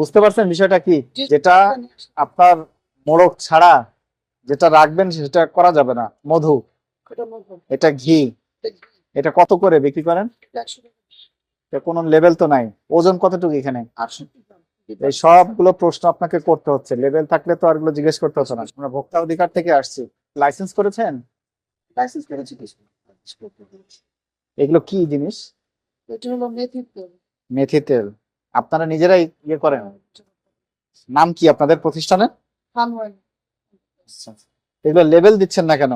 বুঝতে পারছেন বিষয়টা কি? যেটা আপনার মোড়ক ছাড়া যেটা রাখবেন সেটা করা যাবে না। মধু। এটা ঘি। এটা কত করে বিক্রি করেন? কোনো লেভেল তো নাই। ওজন কতটুকু এখানে? এই সবগুলো প্রশ্ন আপনাকে করতে হচ্ছে। লেভেল থাকলে তো আর এগুলো জিজ্ঞেস করতে হচ্ছে না। আমরা ভোক্তা অধিকার থেকে আসছি। লাইসেন্স করেছেন? লাইসেন্স করেছি এগুলো কি জিনিস? এটা হলো মেথি তেল। মেথি তেল। আপনারা নিজেরাই ইয়ে করেন। নাম কি আপনাদের প্রতিষ্ঠানের এগুলো লেভেল দিচ্ছেন না কেন?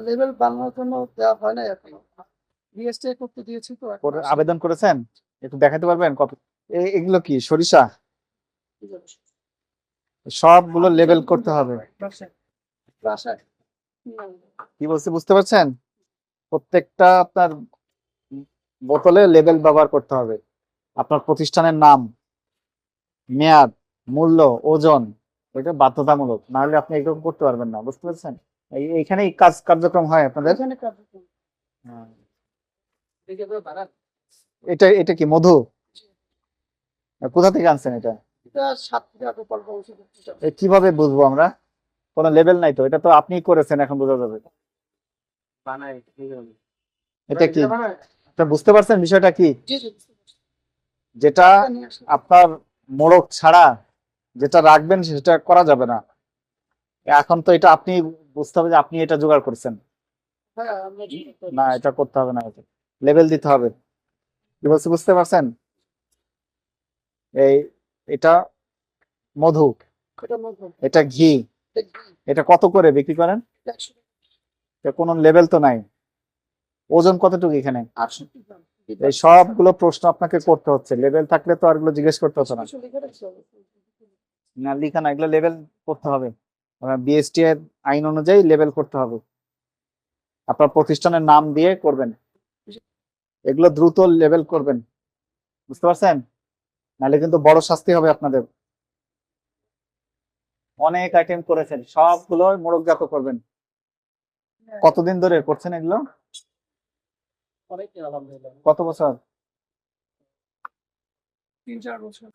লেভেল বানানোর জন্য দেওয়া হয় না এখনও। করতে দিয়েছি তো। আবেদন করেছেন? একটু দেখাতে পারবেন? কত এ- এগুলো কি সরিষা? সবগুলো লেভেল করতে হবে। কি বলছি বুঝতে পারছেন? প্রত্যেকটা আপনার বোতলে লেবেল ব্যবহার করতে হবে। আপনার প্রতিষ্ঠানের নাম মেয়াদ মূল্য ওজন এটা বাধ্যতামূলক। না হলে আপনি এরকম করতে পারবেন না বুঝতে পারছেন? এই- এইখানেই কাজ কার্যক্রম হয় আপনাদের। বাড়ান। এটা এটা কি মধু? কোথা থেকে আনছেন এটা? কীভাবে বুঝব আমরা? কোনো লেভেল নাই তো এটা তো আপনি করেছেন এখন বোঝা যাবে। এটা কি? বুঝতে পারছেন বিষয়টা কি। যেটা। আপনার মোড়ক ছাড়া যেটা রাখবেন সেটা করা যাবে না। এখন তো এটা আপনি বুঝতে হবে যে আপনি এটা জোগাড় করছেন। হ্যাঁ, না এটা করতে হবে না লেভেল দিতে হবে। কি বলছি বুঝতে পারছেন? এই এটা মধু। এটা ঘি। এটা কত করে বিক্রি করেন? কোনো লেভেল তো নাই। ওজন কতটুকু এখানে? আটষট্টি গ্রাম। এই সবগুলো প্রশ্ন আপনাকে করতে হচ্ছে। লেভেল থাকলে তো আর এগুলো জিজ্ঞেস করতে হচ্ছে না। না লিখা না এগুলো লেভেল করতে হবে। বিএসটি এর আইন অনুযায়ী লেভেল করতে হবে। আপনার প্রতিষ্ঠানের নাম দিয়ে করবেন। এগুলো দ্রুত লেভেল করবেন। বুঝতে পারছেন? নাহলে কিন্তু বড় শাস্তি হবে আপনাদের। অনেক আইটেম করেছেন। সবগুলো মোড়কজাত করবেন। কতদিন ধরে করছেন এগুলো। কত বছর? তিন চার বছর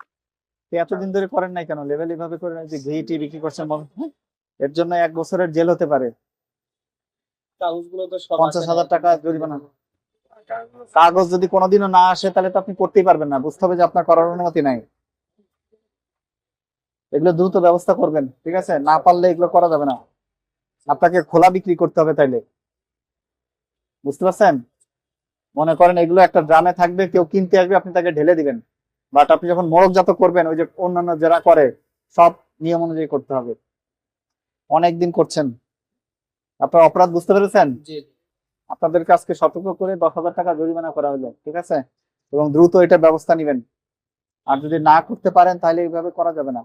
এতদিন ধরে করেন নাই কেন? লেভেল এভাবে করেন যে ঘি টি বিক্রি করছেন? এর জন্য এক বছরের জেল হতে পারে। কাগজগুলো তো সব পঞ্চাশ হাজার টাকা জরিমানা। কাগজ যদি কোনোদিনও না আসে তাহলে তো আপনি করতেই পারবেন না। বুঝতে হবে যে আপনার করার অনুমতি নাই। এগুলো দ্রুত ব্যবস্থা করবেন ঠিক আছে? না পারলে এগুলো করা যাবে না। আপনাকে খোলা বিক্রি করতে হবে তাইলে। বুঝতে পারছেন? মনে করেন এগুলো একটা ড্রামে থাকবে কেউ কিনতে আসবে আপনি তাকে ঢেলে দিবেন। বাট আপনি যখন মোড়কজাত করবেন ওই যে অন্যান্য যারা করে সব নিয়ম অনুযায়ী করতে হবে। অনেকদিন করছেন। আপনার অপরাধ বুঝতে পেরেছেন? আপনাদেরকে আজকে সতর্ক করে দশ হাজার টাকা জরিমানা করা হলো ঠিক আছে? এবং দ্রুত এটা ব্যবস্থা নেবেন। আর যদি না করতে পারেন তাহলে এইভাবে করা যাবে না।